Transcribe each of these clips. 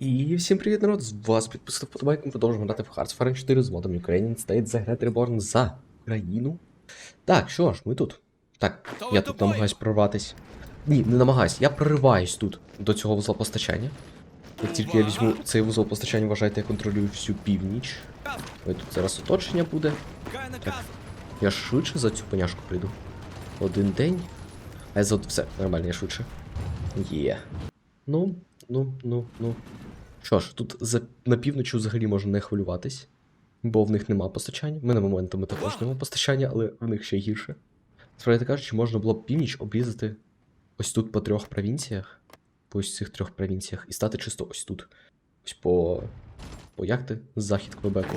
І всім привіт, народ! З вас підписав вподобайку, ми продовжуємо грати в Hearts Iron 4 з модом Ukrainian State The Great Reborn за Україну. Так, що ж, ми тут. Так, я тут намагаюсь прорватись. Ні, не намагаюсь, я прориваюсь тут до цього вузла постачання. Як тільки я візьму цей вузол постачання, вважайте, я контролюю всю північ. Ой, тут зараз оточення буде. Так, я швидше за цю поняшку прийду. Один день. А я за все, нормально, я швидше. Є. Ну, ну, ну, ну. Що ж, тут за, на півночі взагалі можна не хвилюватись, бо в них нема постачання. Ми на моментами також нема постачання, але в них ще гірше. Справді кажучи, можна було б північ обрізати ось тут по трьох провінціях, по ось цих трьох провінціях, і стати чисто ось тут. Ось по. по як ти? Захід Квебеку.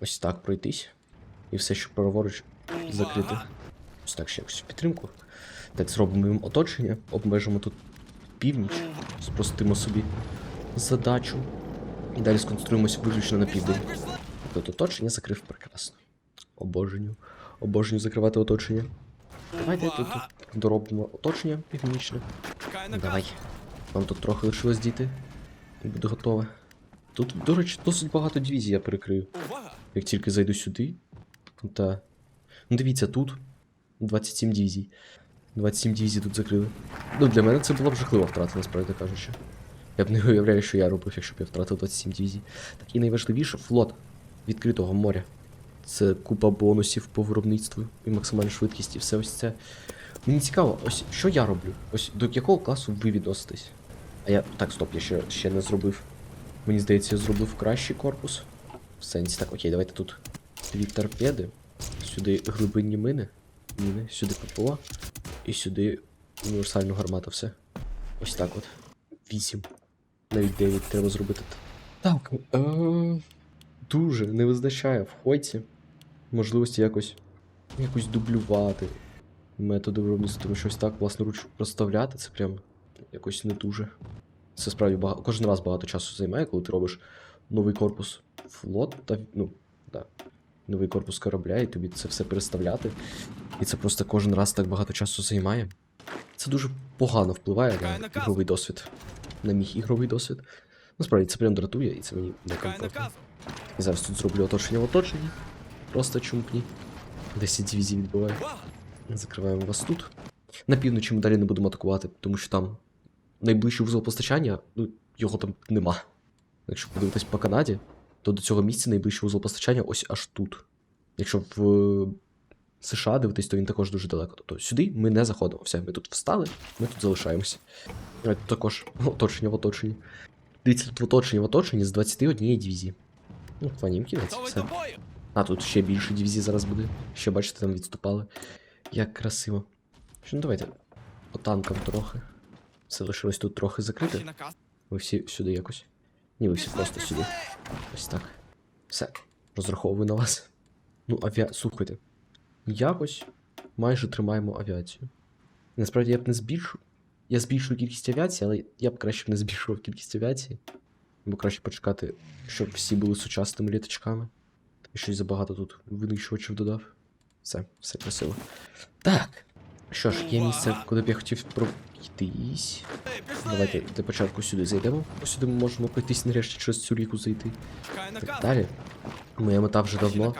Ось так пройтись. І все, що праворуч закрити. Ось так ще якось в підтримку. Так, зробимо їм оточення, обмежимо тут північ, спростимо собі задачу. І далі сконцентруємося виключно на південь. Тут оточення закрив прекрасно. Обожнюю. Обожнюю закривати оточення. Давайте тут доробимо оточення північне. Давай. Нам тут трохи лишилось діти. І буде готове. Тут, до речі, досить багато дивізій я перекрию. Як тільки зайду сюди. Та. Ну дивіться, тут 27 дивізій. 27 дивізій тут закрили. Ну, для мене це була б жахлива втрата, насправді кажучи. Я б не уявляю, що я робив, якщо б я втратив 27 дивізій. Так і найважливіше флот відкритого моря. Це купа бонусів по виробництву і максимальна швидкість, і все ось це. Мені цікаво, ось що я роблю? Ось до якого класу ви відноситесь? А я. Так, стоп, я ще, ще не зробив. Мені здається, я зробив кращий корпус. В сенсі, так, окей, давайте тут дві торпеди. Сюди глибинні мини. Міни, сюди ППО. І сюди універсальну гармату, все. Ось так от. Вісім. Навіть 9 треба зробити. Так. Е- дуже не визначає в хоці можливості якось якось дублювати методи виробництва, тому що ось так власноруч розставляти, це прям якось не дуже. Це справді багато. Кожен раз багато часу займає, коли ти робиш новий корпус флот та ну, да, новий корпус корабля, і тобі це все переставляти. І це просто кожен раз так багато часу займає. Це дуже погано впливає на ігровий досвід. На мій ігровий досвід. Насправді це прям дратує, і це мені не комфортно. І зараз тут зроблю оточення в оточенні. Просто чумпні. 10 дивізій відбиваю. Закриваємо вас тут. На півночі ми далі не будемо атакувати, тому що там найближчий вузол постачання, ну, його там нема. Якщо подивитись по Канаді, то до цього місця найближчий вузол постачання ось аж тут. Якщо в США дивитись, то він також дуже далеко. Тобто сюди ми не заходимо. Все, ми тут встали, ми тут залишаємося. Тут також оточення в оточенні. Дивіться, тут в оточенні в оточенні з 21 дивізії. Ну, планім кінець, все. А, тут ще більше дивізій зараз буде. Ще бачите, там відступали. Як красиво. Що, ну давайте. По танкам трохи. Все лишилось тут трохи закрити. Ви всі сюди якось. Ні, ви всі просто сюди. Ось так. Все. Розраховую на вас. Ну, авіа. Слухайте. Якось майже тримаємо авіацію. Насправді я б не збільшу. Я збільшую кількість авіації, але я б краще б не збільшував кількість авіації. Бо краще почекати, щоб всі були сучасними літачками. І щось забагато тут винищувачів додав. Все, все красиво. Так. Що ж, є місце, куди б я хотів пройтись. Давайте для початку сюди зайдемо. Сюди ми можемо пройтись нарешті через цю ріку зайти. Так далі. Моя мета вже давно.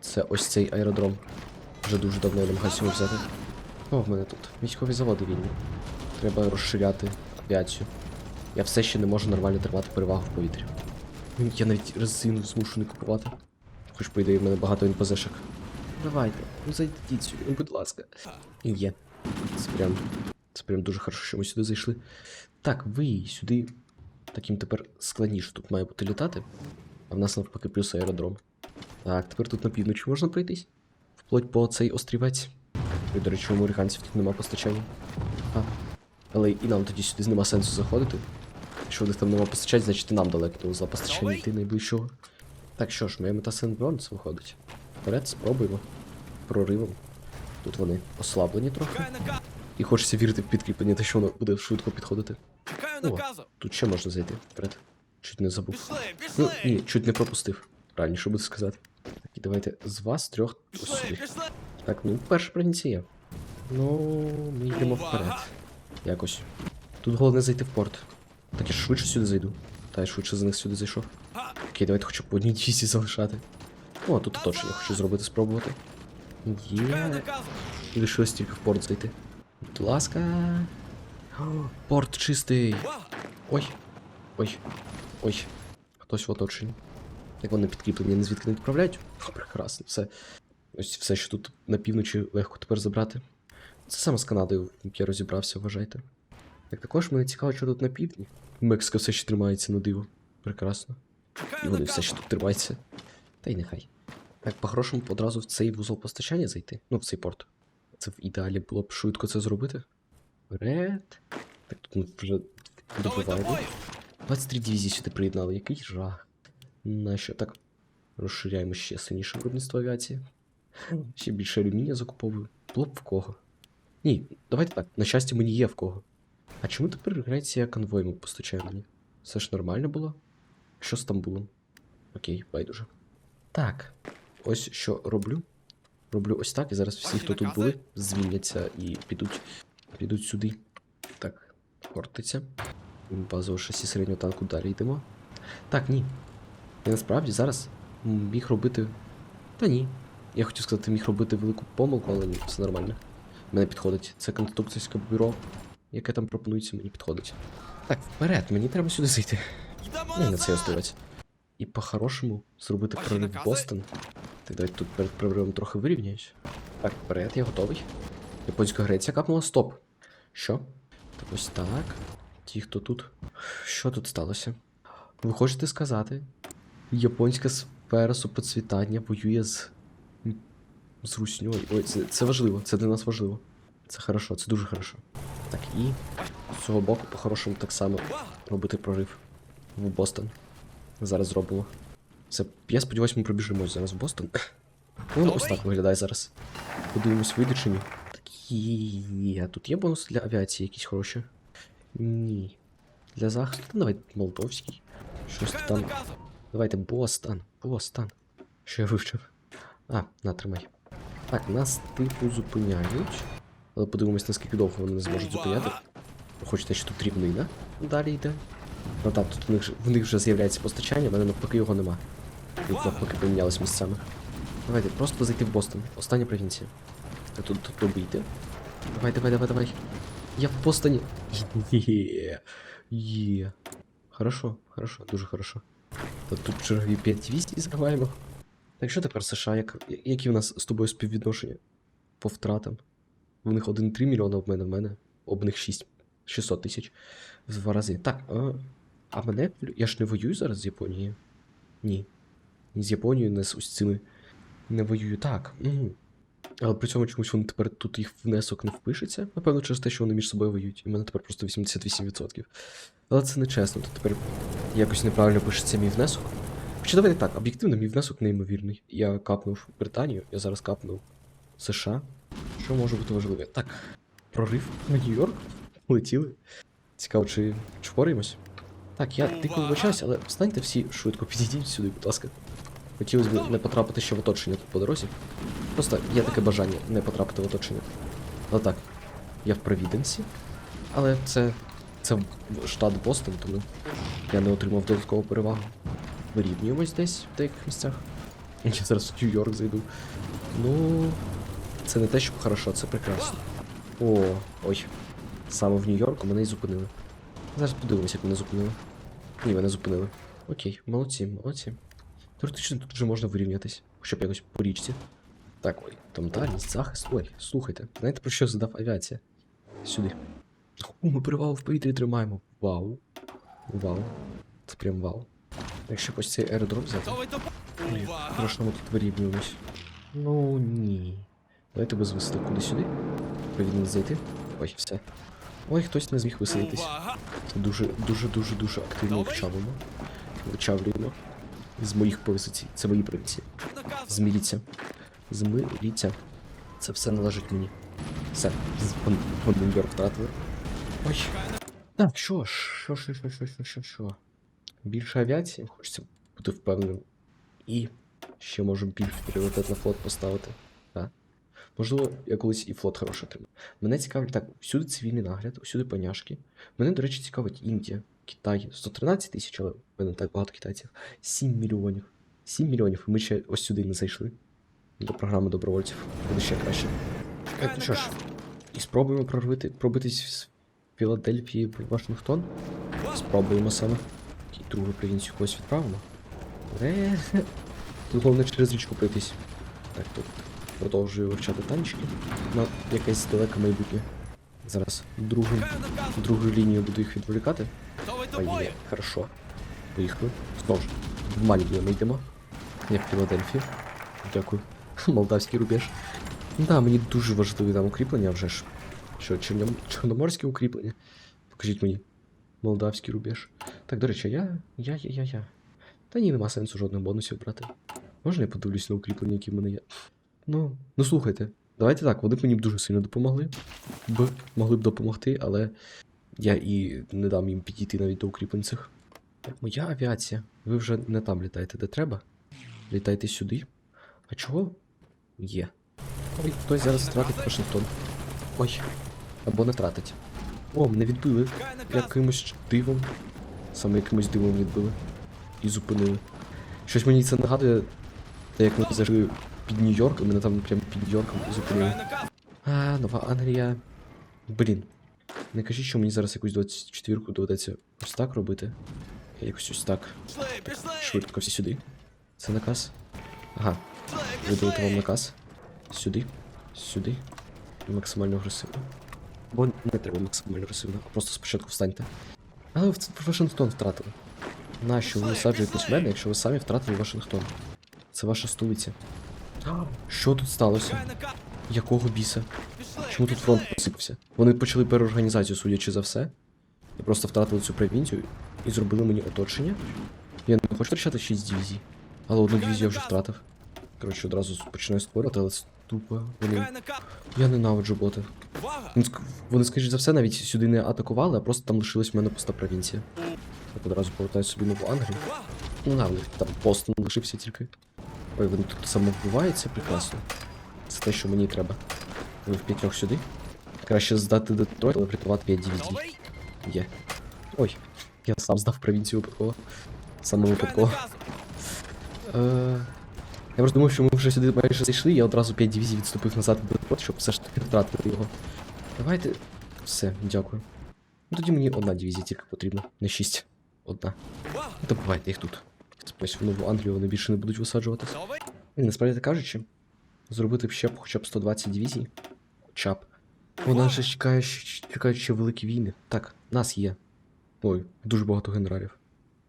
Це ось цей аеродром. Вже дуже давно я намагаюся його взяти. О, в мене тут військові заводи вільні. Треба розширяти авіацію. Я все ще не можу нормально тримати перевагу в повітрі. Я навіть резину змушений купувати. Хоч, по ідеї, в мене багато НПЗшок. Давайте, ну зайдіть сюди, ну, будь ласка. І є. Це прям. Це прям дуже хорошо, що ми сюди зайшли. Так, ви сюди. Таким тепер складніше тут має бути літати. А в нас навпаки плюс аеродром. Так, тепер тут на півночі можна пройтись. Вплоть по цей острівець. І, до речі, у американців тут нема постачання. А. Але і нам тоді сюди нема сенсу заходити. Якщо в них там нема постачання, значить і нам далеко до узла постачання йти найближчого. Так що ж, моя мета Сент-Бронс виходить. Вперед, спробуємо. Проривом. Тут вони ослаблені трохи. І хочеться вірити в підкріплення, те, що воно буде швидко підходити. О, тут ще можна зайти. Вперед. Чуть не забув. Ну, ні, чуть не пропустив. Раніше буде сказати. Так, і давайте з вас трьох ось сюди. Так, ну, перша провінція. Ну, ми йдемо вперед. Якось. Тут головне зайти в порт. Так я швидше сюди зайду. Та я швидше за них сюди зайшов. Окей, давайте хоча б по одній дісі залишати. О, тут оточення хочу зробити, спробувати. Є. Лишилось тільки в порт зайти. Будь ласка. О, порт чистий. Ой. Ой. Ой. Хтось в оточенні. Як вони підкріплені, не звідки не відправляють? О, прекрасно, все. Ось все, що тут на півночі легко тепер забрати. Це саме з Канадою як я розібрався, вважайте. Так також мене цікаво, що тут на півдні. Мексика все ще тримається на диво. Прекрасно. І вони все ще тут тримаються. Та й нехай. Так, по-хорошому одразу в цей вузол постачання зайти. Ну, в цей порт. Це в ідеалі було б швидко це зробити. Вперед. Так тут ми вже добиваємо. 23 дивізії сюди приєднали, який жах. Нащо так розширяємо ще сильніше виробництво авіації. Ще більше алюмінія закуповую. Було б в кого. Ні, давайте так. На щастя, мені є в кого. А чому тепер Греція конвоями постачає мені? Все ж нормально було? Що з Стамбулом? Окей, байдуже. Так, ось що роблю. Роблю ось так, і зараз всі, хто тут були, звільняться і підуть, підуть сюди. Так, хортиця. Базове шасі середнього танку далі йдемо. Так, ні. Я насправді зараз міг робити. Та ні. Я хотів сказати, міг робити велику помилку, але ні, все нормально. Мене підходить. Це конструкторське бюро, яке там пропонується, мені підходить. Так, вперед, мені треба сюди зайти. Не на це оставати. І по-хорошому зробити прорив в? Бостон. Так давайте тут перед проривом трохи вирівняюсь. Так, вперед, я готовий. Японська Греція капнула, стоп. Що? Так ось так. Ті, хто тут. Що тут сталося? Ви хочете сказати? Японська сфера супоцвітання воює з. з русньою. Ой, це, це важливо, це для нас важливо. Це хорошо, це дуже хорошо. Так, і з цього боку, по-хорошому, так само робити прорив в Бостон. Зараз зробимо. Це, я сподіваюся, ми пробіжимось зараз в Бостон. Ну, ось так виглядає зараз. Подивимось, вийде чи ні. Так є. Тут є бонуси для авіації якісь хороші? Ні. Для захисту. Давай молдовський. Щось там. Давайте Бостон. Бостон. Що я вивчив? А, на, тримай. Так, нас типу зупиняють. Але подивимось, наскільки довго вони не зможуть зупиняти. Хочете, що тут рівнина далі йде. Ну так, тут в них, в них вже з'являється постачання, в мене навпаки його нема. Тут навпаки помінялись місцями. Давайте, просто зайти в Бостон. Остання провінція. Тут, тут добийте. Давай, давай, давай, давай. Я в Бостоні. Є. Є. Хорошо, хорошо, дуже хорошо. Та тут чергові 5 дивізій зриваємо. Так що тепер США, як, які в нас з тобою співвідношення по втратам? В них 1,3 мільйона, об мене в мене. Об них 6. 600 тисяч. В два рази. Так, а, а мене. Я ж не воюю зараз з Японією. Ні. Ні з Японією, не з усіми. Не воюю. Так. Угу. Але при цьому чомусь вони тепер тут їх внесок не впишеться. Напевно, через те, що вони між собою воюють. І в мене тепер просто 88%. Але це не чесно, тут тепер якось неправильно пишеться мій внесок. Хоча давайте так, об'єктивно, мій внесок неймовірний. Я капнув Британію, я зараз капнув США. Що може бути важливе? Так, прорив на Нью-Йорк. Летіли. Цікаво, чи, впораємось? Так, я дико вибачаюсь, але встаньте всі швидко, підійдіть сюди, будь ласка. Хотілося б не потрапити ще в оточення тут по дорозі. Просто є таке бажання не потрапити в оточення. Але так, я в Провіденсі, але це. це штат Бостон, тому я не отримав додаткову перевагу. Вирівнюємось десь в деяких місцях. Я зараз в Нью-Йорк зайду. Ну. Це не те, що хорошо, це прекрасно. О, ой. Саме в Нью-Йорку мене і зупинили. Зараз подивимося, як мене зупинили. Ні, мене зупинили. Окей, молодці, молодці. Теоретично тут вже можна вирівнятись, хоча б якось по річці. Так, ой, там дальність, захист. Ой, слухайте, знаєте про що задав авіація? Сюди. О, ми перевагу в повітрі тримаємо. Вау. Вау. Це прям вау. Якщо ось цей аеродром взяти. Увага! Хорошо, ми тут вирівнюємось. Ну ні. Давайте без висадок куди сюди. Повинен зайти. Ой, все. Ой, хтось не зміг висадитись. Увага! Це дуже, дуже, дуже, дуже активно вичавимо. Вичавлюємо. З моїх позицій. Це мої провінції. Наказ! Зміріться. Змиріться. Це все належить мені. Все. Нью-Йорк втратили. Ой. Так, що ж, що, що, що, що, що, що, що. Більше авіації, хочеться бути впевненим. І ще можу більш пріоритет на флот поставити. Так. Можливо, я колись і флот хороший отримав. Мене цікавить так, всюди цивільний нагляд, всюди поняшки. Мене, до речі, цікавить Індія. Китай 113 тисяч, але в мене так багато китайців. 7 мільйонів. 7 мільйонів. І ми ще ось сюди не зайшли. До програми добровольців. Буде ще краще. Так, ну що ж, і спробуємо прорвити, пробитись з Філадельфії в Вашингтон. Спробуємо саме. І другу провінцію когось відправимо. Е, Тут головне через річку пройтись. Так, тут продовжую вивчати танчики на якесь далеке майбутнє. Зараз другу, другу лінію буду їх відволікати. Є, хорошо. Поїхали. Знову ж, двома лініями йдемо. Я в Філадельфії. Дякую. Молдавський рубеж. Да, мені дуже важливі там укріплення вже ж. Що, чорням- чорноморське укріплення? Покажіть мені. Молдавський рубеж. Так, до речі, я. Я, я, я, я. Та ні, нема сенсу жодних бонусів брати. Можна я подивлюсь на укріплення, які в мене є? Ну, ну слухайте, давайте так, вони б мені б дуже сильно допомогли. Б, могли б допомогти, але я і не дам їм підійти навіть до укріплень. Моя авіація. Ви вже не там літаєте, де треба. Літайте сюди. А чого? Є. Ой, хтось зараз втратить Вашингтон. Ой. Або не тратить. О, мене відбили. Якимось дивом. Саме якимось дивом відбили. І зупинили. Щось мені це нагадує, те, як ми зайшли під Нью-Йорк, мене там прямо під Нью-Йорком зупинили. А, Нова Англія. Блін. Не кажіть, що мені зараз якусь 24-ку доведеться ось так робити. Якось ось так. Швидко всі сюди. Це наказ. Ага, видалити вам наказ. Сюди. Сюди. Максимально агресивно. Бо не треба максимально агресивно, а просто спочатку встаньте. Але Вашингтон втратили. Нащо ви висаджуєтесь в мене, якщо ви самі втратили Вашингтон? Це ваша столиця. Що тут сталося? Якого біса? Чому тут фронт посипався? Вони почали переорганізацію, судячи за все. І просто втратили цю провінцію і зробили мені оточення. Я не хочу втрачати 6 дивізій. Але одну дивізію я вже втратив. Коротше, одразу починаю створювати, але тупо. Вони... Я ненавиджу боти. Вони, ск- Вони, скоріш за все, навіть сюди не атакували, а просто там лишилась в мене пуста провінція. Так одразу повертаю собі нову Англію. Ну, них там Бостон лишився тільки. Ой, вони тут самовбиваються прекрасно. Це те, що мені треба. В п'ятьох сюди. Краще здати Детройт, але врятувати 5 дивізій. Є. Ой, я сам здав провінцію випадково. Саме випадково. Е, я просто думав, що ми вже сюди майже зайшли, я одразу 5 дивізій відступив назад в Детройт, щоб все ж таки втратити його. Давайте. Все, дякую. Ну тоді мені одна дивізія тільки потрібна, не 6. Одна. Увага. Ну, їх тут. Сподіваюсь, в Нову Англію вони більше не будуть висаджуватися. Насправді кажучи, зробити б ще хоча б 120 дивізій. Бо нас же чекає, щ- ще великі війни. Так, нас є. Ой, дуже багато генералів.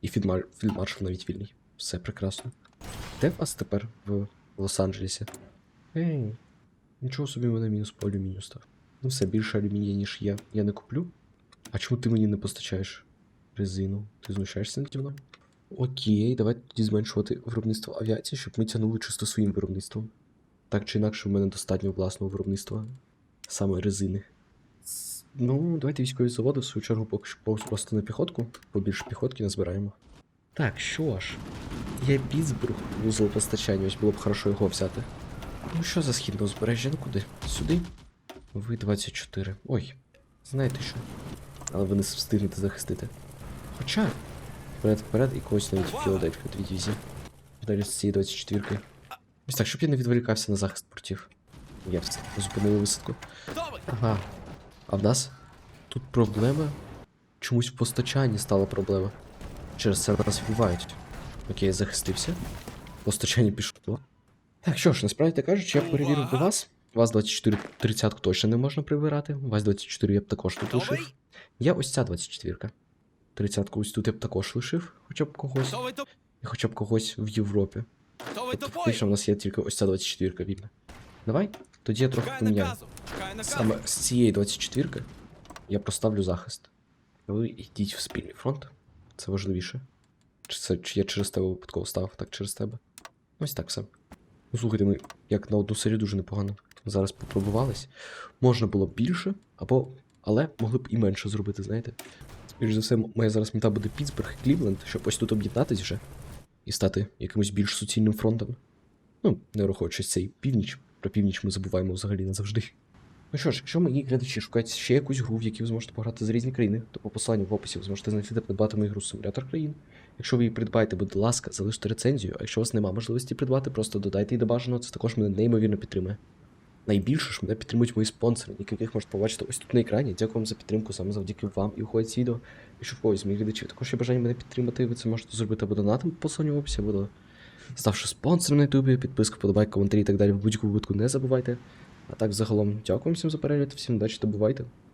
І фільдмар... фільдмаршал навіть вільний. Все прекрасно. Де вас тепер в Лос-Анджелесі? Ей, нічого собі мене мінус по алюмінію став. Ну все, більше алюмінія, ніж я. Я не куплю. А чому ти мені не постачаєш резину? Ти знущаєшся наді мною? Окей, давайте тоді зменшувати виробництво авіації, щоб ми тягнули чисто своїм виробництвом. Так чи інакше, в мене достатньо власного виробництва саме резини. Ну, давайте військові заводи, в свою чергу, поки просто на піхотку, побільше піхотки назбираємо. Так, що ж. Є Пітсбург, вузол постачання, ось було б хорошо його взяти. Ну що за східне узбережжя? Ну куди? Сюди? Ви 24. Ой, знаєте що? Але ви не встигнете захистити. Хоча. Вперед, вперед і когось навіть Філадельфію дві дивізії. Далі з цієї 24 ки Ось так, щоб я не відволікався на захист портів. Я все, зупинив висадку. Ага. А в нас тут проблема. Чомусь в постачанні стала проблема. Через це нас вбивають. Окей, я захистився. Постачання пішло. Так, що ж, насправді так кажучи, я перевірив би вас. Вас 24 30 точно не можна прибирати. Вас 24 я б також тут лишив. Я ось ця 24-ка. 30-ку ось тут я б також лишив, хоча б когось. І хоча б когось в Європі. Тобто, фактично, у нас є тільки ось ця 24-ка вільна. Давай, тоді я трохи поміняю. Саме з цієї 24-ки я проставлю захист. Ви йдіть в спільний фронт. Це важливіше. Чи це чи я через тебе випадково став, так через тебе. Ось так все. Ну слухайте, ми як на одну серію дуже непогано. Зараз попробувались. Можна було б більше, або. Але могли б і менше зробити, знаєте. Скоріше за все, моя зараз мета буде Пітсбург і Клівленд, щоб ось тут об'єднатись вже і стати якимось більш суцільним фронтом. Ну, не враховуючи цей північ. Про північ ми забуваємо взагалі назавжди. Ну що ж, якщо мої глядачі шукають ще якусь гру, в якій ви зможете пограти за різні країни, то по посиланню в описі ви зможете знайти та придбати мою гру Симулятор країн. Якщо ви її придбаєте, будь ласка, залиште рецензію, а якщо у вас немає можливості придбати, просто додайте її до бажаного, це також мене неймовірно підтримує. Найбільше ж мене підтримують мої спонсори, яких можете побачити ось тут на екрані. Дякую вам за підтримку, саме завдяки вам і уходить відео. Якщо в когось з моїх глядачів також є бажання мене підтримати, ви це можете зробити або донатом по посиланню в описі, або ставши спонсором на ютубі, підписка, подобайка, коментарі і так далі. В будь-якому випадку не забувайте. А так, загалом, дякую всім за перегляд, всім удачі та бувайте.